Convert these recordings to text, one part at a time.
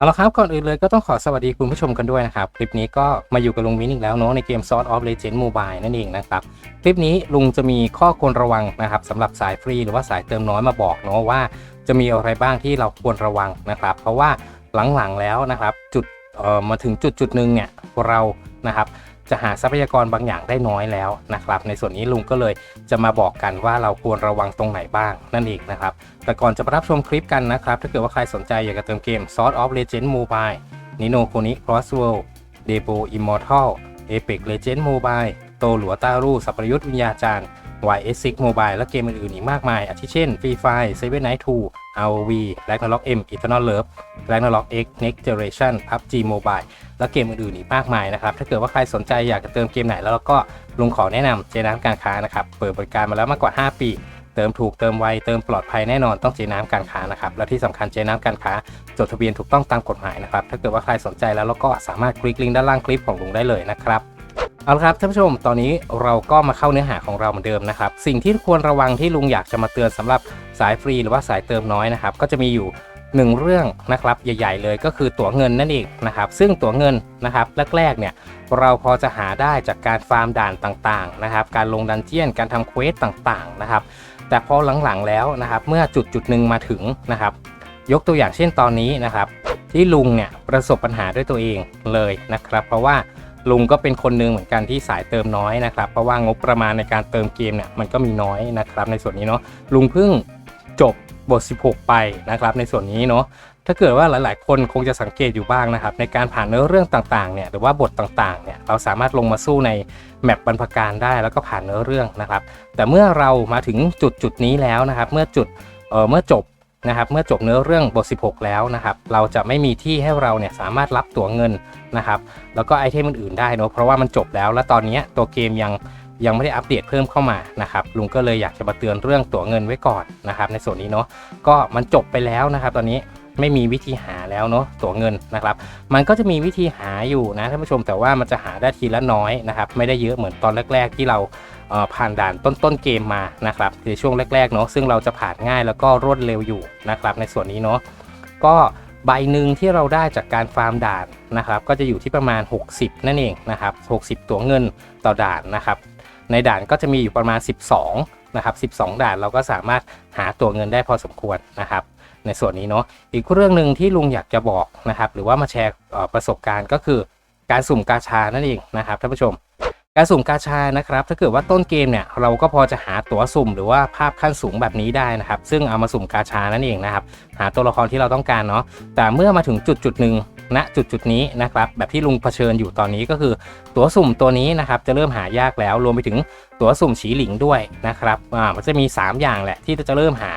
เอาละครับก่อนอื่นเลยก็ต้องขอสวัสดีคุณผู้ชมกันด้วยนะครับ คลิปนี้ก็มาอยู่กับลุงมิ้นอีกแล้วเนาะในเกม Sword of Legend Mobile นั่นเองนะครับ คลิปนี้ลุงจะมีข้อควรระวังนะครับสำหรับสายฟรีหรือว่าสายเติมน้อยมาบอกเนาะว่า จะมีอะไรบ้างที่เราควรระวังนะครับ เพราะว่าหลังๆแล้วนะครับจุดเอ่อมาถึงจุดจุดหนึ่งเนี่ยเรานะครับ จะหาทรัพยากรบางอย่างได้น้อยแล้วนะครับ ในส่วนนี้ลุงก็เลยจะมาบอกกันว่าเราควรระวังตรงไหนบ้างนั่นเองนะครับ แต่ก่อนจะไปรับชมคลิปกันนะครับ ถ้าเกิดว่าใครสนใจอยากจะเติมเกม s o r t of Legend Mobile Nino Kuni Cross World Debo Immortal Apex Legend Mobile โตหลัวต้ารู่สัพพยุทธวิญญาจารย์ YS6 Mobile และเกมอื่นๆอีกมากมาย อาทิเช่น Free Fire Seven Night 2 ROV Ragnarok M Eternal Love Ragnarok X Next Generation PUBG Mobile และเกมอื่นๆอีกมากมายนะครับ ถ้าเกิดว่าใครสนใจอยากจะเติมเกมไหนแล้วก็ลุงขอแนะนำเจน้ำการค้านะครับ เปิดบริการมาแล้วมากกว่า 5 ปีเติมถูกเติมไวเติมปลอดภัยแน่นอนต้องเจน้ำการค้านะครับ และที่สำคัญเจน้ำการค้า จดทะเบียนถูกต้องตามกฎหมายนะครับ ถ้าเกิดว่าใครสนใจแล้วเราก็สามารถคลิกลิงก์ด้านล่างคลิปของลุงได้เลยนะครับ เอาละครับท่านผู้ชมตอนนี้เราก็มาเข้าเนื้อหาของเราเหมือนเดิมนะครับ สิ่งที่ควรระวังที่ลุงอยากจะมาเตือนสำหรับสายฟรีหรือว่าสายเติมน้อยนะครับ ก็จะมีอยู่หนึ่งเรื่องนะครับใหญ่ ๆ เลยก็คือตั๋วเงินนั่นเองนะครับ ซึ่งตั๋วเงินนะครับแรกๆเนี่ยเราพอจะหาได้จากการฟาร์มด่านต่างๆนะครับ การลงดันเจียนการทำเควสต่างๆนะครับ แต่พอหลังๆแล้วนะครับเมื่อจุดจุดหนึ่งมาถึงนะครับ ยกตัวอย่างเช่นตอนนี้นะครับ ที่ลุงเนี่ยประสบปัญหาด้วยตัวเองเลยนะครับ เพราะว่า ลุงก็เป็นคนหนึ่งเหมือนกันที่สายเติมน้อยนะครับ เพราะว่างบประมาณในการเติมเกมเนี่ยมันก็มีน้อยนะครับ ในส่วนนี้เนาะลุงเพิ่งจบบท 16 ไปนะครับ ในส่วนนี้เนาะถ้าเกิดว่าหลาย ๆ คนคงจะสังเกตอยู่บ้างนะครับ ในการผ่านเนื้อเรื่องต่าง ๆ เนี่ยหรือว่าบทต่าง ๆ เนี่ยเราสามารถลงมาสู้ในแมปบรรพการได้แล้วก็ผ่านเนื้อเรื่องนะครับ แต่เมื่อเรามาถึงจุดจุดนี้แล้วนะครับ เมื่อจุดเออเมื่อจบ นะครับเมื่อจบเนื้อเรื่องบท 16 แล้วนะครับเราจะไม่มีที่ให้เราเนี่ยสามารถรับตั๋วเงินนะครับแล้วก็ไอเทมอื่นๆได้เนอะเพราะว่ามันจบแล้ว และตอนนี้ตัวเกมยังยังไม่ได้อัปเดตเพิ่มเข้ามานะครับลุงก็เลยอยากจะมาเตือนเรื่องตั๋วเงินไว้ก่อนนะครับในส่วนนี้เนาะก็มันจบไปแล้วนะครับตอนนี้ไม่มีวิธีหาแล้วเนาะตั๋วเงินนะครับ มันก็จะมีวิธีหาอยู่นะท่านผู้ชมแต่ว่ามันจะหาได้ทีละน้อยนะครับไม่ได้เยอะเหมือนตอนแรก ๆ ที่เรา ผ่านด่านต้นต้นเกมมานะครับในช่วงแรกๆเนาะซึ่งเราจะผ่านง่ายแล้วก็รวดเร็วอยู่นะครับในส่วนนี้เนาะก็ใบหนึ่งที่เราได้จากการฟาร์มด่านนะครับก็จะอยู่ที่ประมาณ 60 นั่นเองนะครับ60 ตัวเงินต่อด่านนะครับ ในด่านก็จะมีอยู่ประมาณ 12นะครับ12 ด่านเราก็สามารถหาตัวเงินได้พอสมควรนะครับ ในส่วนนี้เนาะอีกเรื่องหนึ่งที่ลุงอยากจะบอกนะครับ หรือว่ามาแชร์ประสบการณ์ก็คือการสุ่มกาชานั่นเองนะครับท่านผู้ชม การสุ่มกาชานะครับถ้าเกิดว่าต้นเกมเนี่ยเราก็พอจะหาตัวสุ่มหรือว่าภาพขั้นสูงแบบนี้ได้นะครับ ซึ่งเอามาสุ่มกาชานั่นเองนะครับหาตัวละครที่เราต้องการเนาะแต่เมื่อมาถึงจุดจุดหนึ่งณจุดจุดนี้นะครับแบบที่ลุงเผชิญอยู่ตอนนี้ก็คือ ตัวสุ่มตัวนี้นะครับจะเริ่มหายากแล้วรวมไปถึงตัวสุ่มฉีหลิงด้วยนะครับอ่ามันจะมี 3 อย่างแหละที่จะเริ่มหา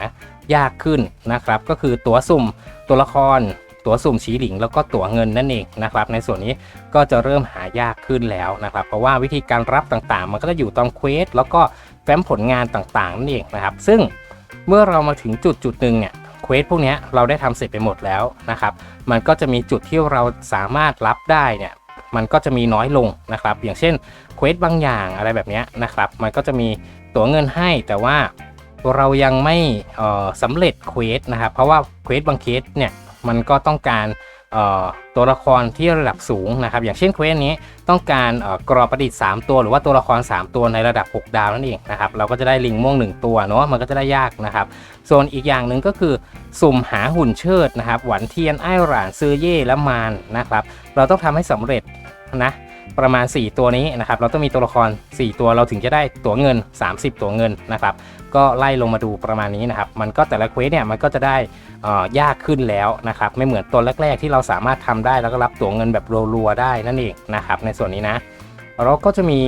ยากขึ้นนะครับก็คือตัวสุ่มตัวละคร ตั๋วสุ่มฉีหลิงแล้วก็ตั๋วเงินนั่นเองนะครับ ในส่วนนี้ก็จะเริ่มหายากขึ้นแล้วนะครับ เพราะว่าวิธีการรับต่างๆ มันก็จะอยู่ตามเควสแล้วก็แฟ้มผลงานต่างๆนั่นเองนะครับ ซึ่งเมื่อเรามาถึงจุดจุดหนึ่งเนี่ยเควสพวกนี้เราได้ทำเสร็จไปหมดแล้วนะครับ มันก็จะมีจุดที่เราสามารถรับได้เนี่ยมันก็จะมีน้อยลงนะครับ อย่างเช่นเควสบางอย่างอะไรแบบนี้นะครับ มันก็จะมีตั๋วเงินให้แต่ว่าเรายังไม่ออสำเร็จเควสนะครับ เพราะว่าเควสบางเคสเนี่ย มันก็ต้องการตัวละครที่ระดับสูงนะครับ อย่างเช่นเควสนี้ต้องการกรอบประดิษฐ์ 3 ตัว หรือว่าตัวละคร 3 ตัวในระดับ 6 ดาวนั่นเองนะครับ เราก็จะได้ลิงม่วง 1 ตัวเนาะ มันก็จะได้ยากนะครับ ส่วนอีกอย่างหนึ่งก็คือสุ่มหาหุ่นเชิดนะครับ หวันเทียนไอ้หลานซื้อเย่และมานนะครับ เราต้องทำให้สำเร็จนะ ประมาณ 4 ตัวนี้นะครับ เราต้องมีตัวละคร 4 ตัวเราถึงจะได้ตัวเงิน 30 ตัวเงินนะครับ ก็ไล่ลงมาดูประมาณนี้นะครับ มันก็แต่ละเควสเนี่ยมันก็จะได้ยากขึ้นแล้วนะครับ ไม่เหมือนตัวแรก ๆ ที่เราสามารถทำได้แล้วก็รับตัวเงินแบบรัวๆได้นั่นเองนะครับ ในส่วนนี้นะเราก็จะมี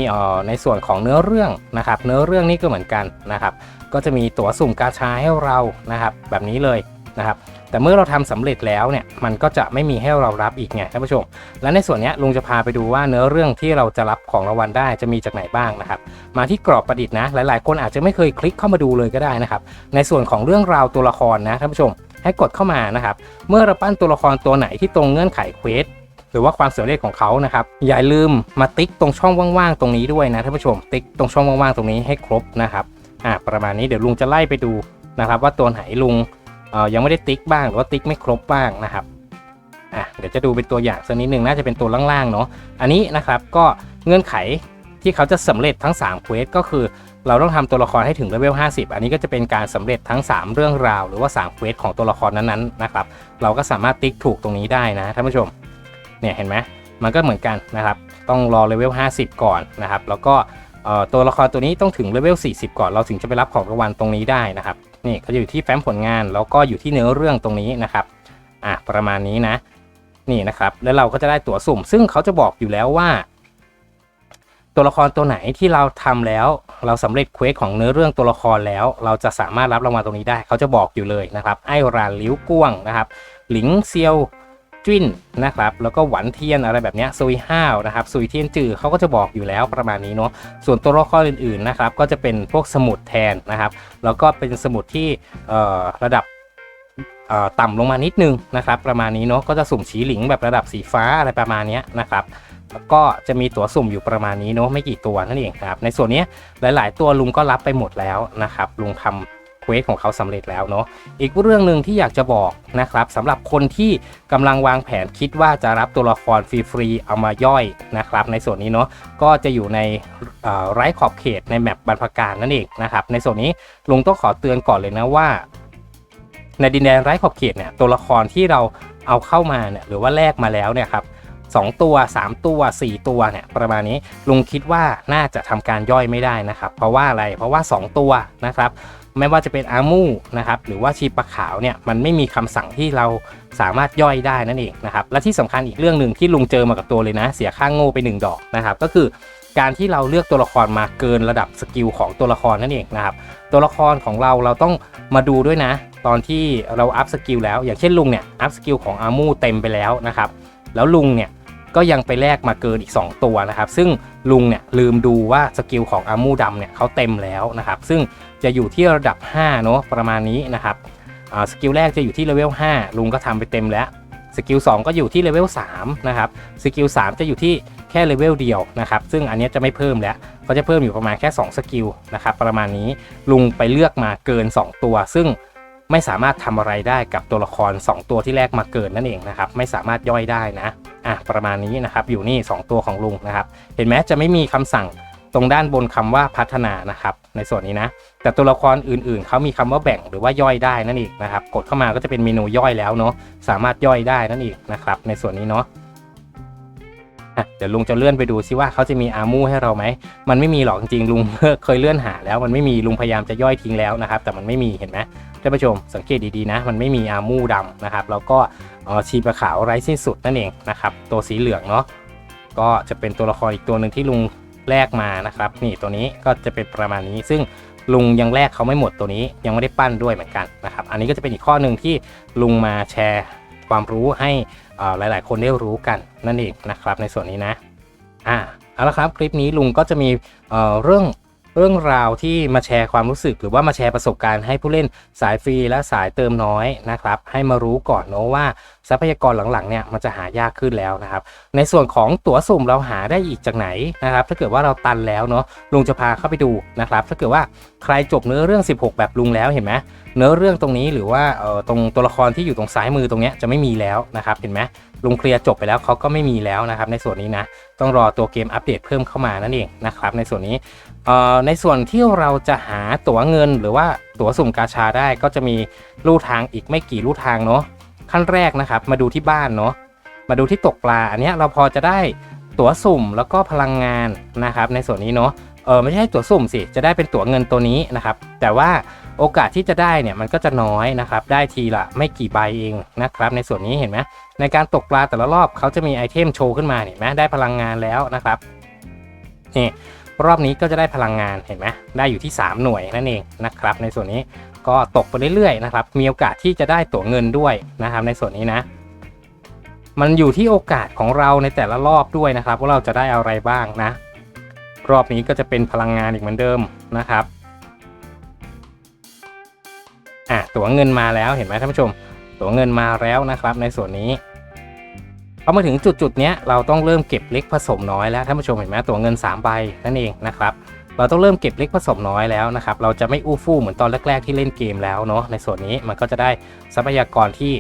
ในส่วนของเนื้อเรื่องนะครับ เนื้อเรื่องนี่ก็เหมือนกันนะครับ ก็จะมีตั๋วสุ่มกาชาให้เรานะครับ แบบนี้เลยนะครับ แต่เมื่อเราทำสำเร็จแล้วเนี่ยมันก็จะไม่มีให้เรารับอีกไงท่านผู้ชม และในส่วนนี้ลุงจะพาไปดูว่าเนื้อเรื่องที่เราจะรับของรางวัลได้จะมีจากไหนบ้างนะครับ มาที่กรอบประดิษฐ์นะหลายๆ คนอาจจะไม่เคยคลิกเข้ามาดูเลยก็ได้นะครับ ในส่วนของเรื่องราวตัวละครนะท่านผู้ชม ให้กดเข้ามานะครับ เมื่อเราปั้นตัวละครตัวไหนที่ตรงเงื่อนไขเควสหรือว่าความสำเร็จของเขานะครับ อย่าลืมมาติ๊กตรงช่องว่างๆตรงนี้ด้วยนะท่านผู้ชม ติ๊กตรงช่องว่างๆตรงนี้ให้ครบนะครับ อ่าประมาณนี้เดี๋ยวลุงจะไล่ไปดูนะครับ ว่าตัวไหนลุง ยังไม่ได้ติ๊กบ้างหรือว่าติ๊กไม่ครบบ้างนะครับอะเดี๋ยวจะดูเป็นตัวอย่างสักนิดหนึ่งน่าจะเป็นตัวล่างๆเนาะอันนี้นะครับก็เงื่อนไขที่เขาจะสำเร็จทั้ง3เควสก็คือ เราต้องทำตัวละครให้ถึงเลเวล50 อันนี้ก็จะเป็นการสำเร็จทั้ง 3 เรื่องราว หรือว่า3เควสของตัวละครนั้นๆนะครับเราก็สามารถติ๊กถูกตรงนี้ได้นะท่านผู้ชมเนี่ยเห็นไหมมันก็เหมือนกันนะครับต้องรอเลเวล50 ก่อนนะครับแล้วก็ตัวละครตัวนี้ต้องถึงเลเวล40 ก่อนเราถึงจะไปรับของรางวัลตรงนี้ได้นะครับ นี่เขาจะอยู่ที่แฟ้มผลงานแล้วก็อยู่ที่เนื้อเรื่องตรงนี้นะครับอะประมาณนี้นะ นี่นะครับ แล้วเราก็จะได้ตั๋วสุ่ม ซึ่งเขาจะบอกอยู่แล้วว่า ตัวละครตัวไหนที่เราทำแล้ว เราสำเร็จเควสของเนื้อเรื่องตัวละครแล้ว เราจะสามารถรับรางวัลตรงนี้ได้ เขาจะบอกอยู่เลยนะครับ ไอรานลิ้วก้วงนะครับ หลิงเซียว จิ้นนะครับแล้วก็หวันเทียนอะไรแบบนี้ซุยห้าวนะครับซุยเทียนจือเขาก็จะบอกอยู่แล้วประมาณนี้เนาะส่วนตัวละครอื่นๆนะครับก็จะเป็นพวกสมุดแทนนะครับ แล้วก็เป็นสมุดที่ระดับเอ่อต่ำลงมานิดนึงนะครับ ประมาณนี้เนาะก็จะสุ่มฉีหลิงแบบระดับสีฟ้าอะไรประมาณนี้นะครับแล้วก็จะมีตัวสุ่มอยู่ประมาณนี้เนาะไม่กี่ตัวนั่นเองครับ ในส่วนนี้หลาย ๆ ตัวลุงก็รับไปหมดแล้วนะครับลุงทำ เควสของเขาสำเร็จแล้วเนาะอีกเรื่องหนึ่งที่อยากจะบอกนะครับสำหรับคนที่กำลังวางแผนคิดว่าจะรับตัวละครฟรีๆเอามาย่อยนะครับในส่วนนี้เนาะก็จะอยู่ในไร้ขอบเขตในแมปบรรพการนั่นเองนะครับในส่วนนี้ลุงต้องขอเตือนก่อนเลยนะว่าในดินแดนไร้ขอบเขตเนี่ยตัวละครที่เราเอาเข้ามาเนี่ยหรือว่าแลกมาแล้วเนี่ยครับสองตัว 3 ตัว 4 ตัวเนี่ยประมาณนี้ลุงคิดว่าน่าจะทำการย่อยไม่ได้นะครับ เพราะว่าอะไรเพราะว่า 2 ตัวนะครับ ไม่ว่าจะเป็นอามูนะครับหรือว่าชีปะขาวเนี่ยมันไม่มีคำสั่งที่เราสามารถย่อยได้นั่นเองนะครับและที่สำคัญอีกเรื่องหนึ่งที่ลุงเจอมากับตัวเลยนะ เสียค่างโง่ไป 1 ดอกนะครับก็คือการที่เราเลือกตัวละครมาเกินระดับสกิลของตัวละครนั่นเองนะครับตัวละครของเราเราต้องมาดูด้วยนะ ตอนที่เราอัพสกิลแล้วอย่างเช่นลุงเนี่ยอัพสกิลของอามูเต็มไปแล้วนะครับแล้วลุงเนี่ยก็ยังไปแลกมาเกินอีก 2 ตัวนะครับ ซึ่ง ลุงเนี่ยลืมดูว่าสกิลของอามูดำเนี่ยเขาเต็มแล้วนะครับ ซึ่งจะอยู่ที่ระดับ5เนาะประมาณนี้นะครับสกิลแรกจะอยู่ที่เลเวล5ลุงก็ทำไปเต็มแล้วสกิล2ก็อยู่ที่เลเวล3นะครับสกิล3จะอยู่ที่แค่เลเวลเดียวนะครับ ซึ่งอันนี้จะไม่เพิ่มแล้ว ก็จะเพิ่มอยู่ประมาณแค่ 2 สกิลนะครับ ประมาณนี้ลุงไปเลือกมาเกิน 2 ตัว ซึ่ง ไม่สามารถทำอะไรได้กับตัวละคร 2 ตัวที่แรกมาเกินนั่นเองนะครับไม่สามารถย่อยได้นะอะประมาณนี้นะครับอยู่นี่ 2 ตัวของลุงนะครับ เห็นไหมจะไม่มีคำสั่งตรงด้านบนคำว่าพัฒนานะครับ ในส่วนนี้นะ แต่ตัวละครอื่นๆ เขามีคำว่าแบ่งหรือว่าย่อยได้นั่นเองนะครับ กดเข้ามาก็จะเป็นเมนูย่อยแล้วเนาะสามารถย่อยได้นั่นเองนะครับ ในส่วนนี้เนาะเดี๋ยวลุงจะเลื่อนไปดูซิว่าเขาจะมีอามูให้เราไหม มันไม่มีหรอกจริงๆลุงเคยเลื่อนหาแล้วมันไม่มีลุงพยายามจะย่อยทิ้งแล้วนะครับ แต่มันไม่มีเห็นไหม ท่านผู้ชมสังเกตดีๆนะมันไม่มีอามูดำนะครับแล้วก็ชีปะขาวไร้สิ้นสุดนั่นเองนะครับตัวสีเหลืองเนาะก็จะเป็นตัวละครอีกตัวหนึ่งที่ลุงแลกมานะครับ นี่ตัวนี้ก็จะเป็นประมาณนี้ ซึ่งลุงยังแลกเขาไม่หมดตัวนี้ยังไม่ได้ปั้นด้วยเหมือนกันนะครับ อันนี้ก็จะเป็นอีกข้อหนึ่งที่ลุงมาแชร์ความรู้ให้หลาย ๆ คนได้รู้กันนั่นเองนะครับในส่วนนี้นะอ่าเอาละครับคลิปนี้ลุงก็จะมีเเรื่อง เรื่องราวที่มาแชร์ความรู้สึก หรือว่ามาแชร์ประสบการณ์ให้ผู้เล่นสายฟรีและสายเติมน้อยนะครับให้มารู้ก่อนเนอะว่าทรัพยากรหลังๆเนี่ยมันจะหายากขึ้นแล้วนะครับในส่วนของตั๋วสุ่มเราหาได้อีกจากไหนนะครับถ้าเกิดว่าเราตันแล้วเนาะลุงจะพาเข้าไปดูนะครับถ้าเกิดว่าใครจบเนื้อเรื่อง 16 แบบลุงแล้วเห็นไหมเนื้อเรื่องตรงนี้หรือว่าเออตรงตัวละครที่อยู่ตรงซ้ายมือตรงเนี้ยจะไม่มีแล้วนะครับเห็นไหม ลุงเคลียร์จบไปแล้วเขาก็ไม่มีแล้วนะครับ ในส่วนนี้นะต้องรอตัวเกมอัปเดตเพิ่มเข้ามานั่นเองนะครับ ในส่วนนี้เอ่อในส่วนที่เราจะหาตั๋วเงินหรือว่าตั๋วสุ่มกาชาได้ก็จะมีลู่ทางอีกไม่กี่ลู่ทางเนาะขั้นแรกนะครับ มาดูที่บ้านเนาะมาดูที่ตกปลา อันนี้เราพอจะได้ตั๋วสุ่มแล้วก็พลังงานนะครับ ในส่วนนี้เนาะ เออไม่ใช่ตั๋วสุ่มสิ จะได้เป็นตั๋วเงินตัวนี้นะครับ แต่ว่าโอกาสที่จะได้เนี่ยมันก็จะน้อยนะครับ ได้ทีละไม่กี่ใบเองนะครับ ในส่วนนี้เห็นไหมในการตกปลาแต่ละรอบเขาจะมีไอเทมโชว์ขึ้นมาเห็นไหมได้พลังงานแล้วนะครับนี่รอบนี้ก็จะได้พลังงานเห็นไหมได้อยู่ที่ 3 หน่วยนั่นเองนะครับ ในส่วนนี้ก็ตกไปเรื่อยๆนะครับ มีโอกาสที่จะได้ตั๋วเงินด้วยนะครับ ในส่วนนี้นะ มันอยู่ที่โอกาสของเราในแต่ละรอบด้วยนะครับ ว่าเราจะได้อะไรบ้างนะ รอบนี้ก็จะเป็นพลังงานอีกเหมือนเดิมนะครับอะตั๋วเงินมาแล้วเห็นไหมท่านผู้ชม ตั๋วเงินมาแล้วนะครับ ในส่วนนี้พอมาถึงจุดจุดเนี้ยเราต้องเริ่มเก็บเล็กผสมน้อยแล้วท่านผู้ชมเห็นไหมตั๋วเงิน3ใบนั่นเองนะครับเราต้องเริ่มเก็บเล็กผสมน้อยแล้วนะครับ เราจะไม่อู้ฟู่เหมือนตอนแรก ๆ ที่เล่นเกมแล้วเนาะ ในส่วนนี้มันก็จะได้ทรัพยากรที่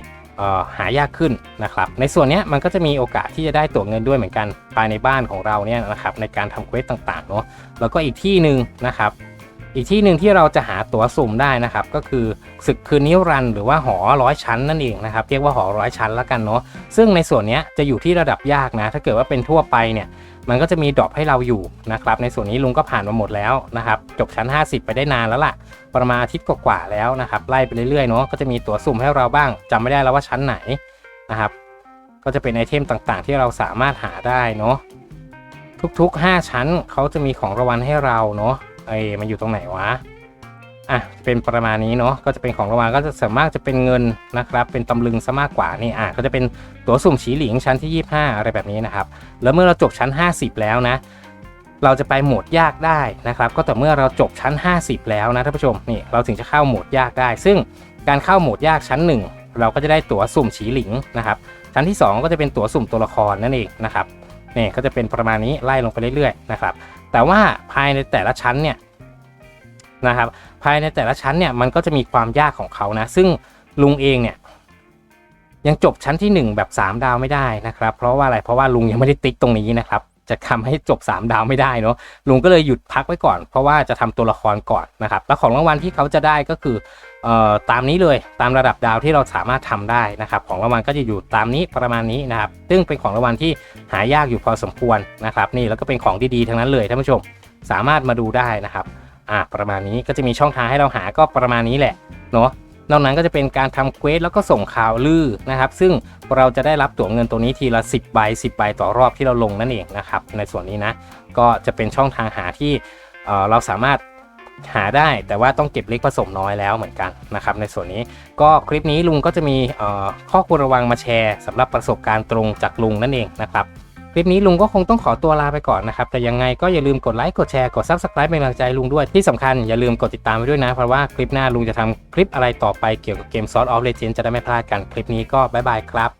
หายากขึ้นนะครับ ในส่วนนี้มันก็จะมีโอกาสที่จะได้ตั๋วเงินด้วยเหมือนกันภายในบ้านของเราเนี่ยนะครับในการทำเควสต่างๆเนาะแล้วก็อีกที่หนึ่งนะครับ อีกที่หนึ่งที่เราจะหาตั๋วสุ่มได้นะครับ ก็คือศึกคืนนิรันดร์หรือว่าหอร้อยชั้นนั่นเองนะครับเรียกว่าหอร้อยชั้นแล้วกันเนาะซึ่งในส่วนนี้จะอยู่ที่ระดับยากนะ ถ้าเกิดว่าเป็นทั่วไปเนี่ย มันก็จะมีดรอปให้เราอยู่นะครับในส่วนนี้ลุงก็ผ่านมาหมดแล้วนะครับจบชั้น 50 ไปได้นานแล้วล่ะ ประมาณอาทิตย์กว่าๆแล้วนะครับไล่ไปเรื่อยๆเนาะก็จะมีตัวสุ่มให้เราบ้างจำไม่ได้แล้วว่าชั้นไหนนะครับก็จะเป็นไอเทมต่างๆ ที่เราสามารถหาได้เนาะทุกๆ 5 ชั้นเขาจะมีของรางวัลให้เราเนาะไอ้มันอยู่ตรงไหนวะ อะเป็นประมาณนี้เนาะก็จะเป็นของรางวัลก็จะส่วนมากจะเป็นเงินนะครับเป็นตำลึงซะมากกว่านี่อะก็จะเป็นตั๋วสุ่มฉีหลิงชั้นที่ 25 อะไรแบบนี้นะครับแล้วเมื่อเราจบชั้น 50 แล้วนะเราจะไปโหมดยากได้นะครับ ก็แต่เมื่อเราจบชั้น 50 แล้วนะท่านผู้ชมนี่เราถึงจะเข้าโหมดยากได้ ซึ่งการเข้าโหมดยากชั้น 1 เราก็จะได้ตั๋วสุ่มฉีหลิงนะครับชั้นที่ 2 ก็จะเป็นตั๋วสุ่มตัวละครนั่นเองนะครับนี่ก็จะเป็นประมาณนี้ไล่ลงไปเรื่อยๆนะครับแต่ว่าภายในแต่ละชั้นเนี่ย นะครับ ภายในแต่ละชั้นเนี่ยมันก็จะมีความยากของเขานะ ซึ่งลุงเองเนี่ยยังจบชั้นที่ 1 แบบ 3 ดาวไม่ได้นะครับ เพราะว่าอะไรเพราะว่าลุงยังไม่ได้ติ๊กตรงนี้นะครับ จะทำให้จบ 3 ดาวไม่ได้เนาะลุงก็เลยหยุดพักไว้ก่อน เพราะว่าจะทำตัวละครก่อนนะครับ แล้วของรางวัลที่เขาจะได้ก็คือเอ่อตามนี้เลยตามระดับดาวที่เราสามารถทำได้นะครับ ของรางวัลก็จะอยู่ตามนี้ประมาณนี้นะครับ ซึ่งเป็นของรางวัลที่หายากอยู่พอสมควรนะครับ นี่แล้วก็เป็นของดีๆทั้งนั้นเลยท่านผู้ชมสามารถมาดูได้นะครับ อ่าประมาณนี้ก็จะมีช่องทางให้เราหาก็ประมาณนี้แหละเนาะนอกนั้นก็จะเป็นการทำเควสแล้วก็ส่งข่าวลือนะครับ ซึ่งเราจะได้รับตั๋วเงินตัวนี้ทีละ 10ใบ10ใบต่อรอบที่เราลงนั่นเองนะครับ ในส่วนนี้นะ ก็จะเป็นช่องทางหาที่เเราสามารถหาได้แต่ว่าต้องเก็บเล็กผสมน้อยแล้วเหมือนกันนะครับในส่วนนี้ก็คลิปนี้ลุงก็จะมีข้อควรระวังมาแชร์สำหรับประสบการณ์ตรงจากลุงนั่นเองนะครับ คลิปนี้ลุงก็คงต้องขอตัวลาไปก่อนนะครับแต่ยังไงก็อย่าลืมกดไลค์กดแชร์กดซับสไครป์เป็นกำลังใจลุงด้วยที่สำคัญอย่าลืมกดติดตามไปด้วยนะ เพราะว่าคลิปหน้าลุงจะทำคลิปอะไรต่อไปเกี่ยวกับเกม Sword of Legends จะได้ไม่พลาดกันคลิปนี้ก็บายบายครับ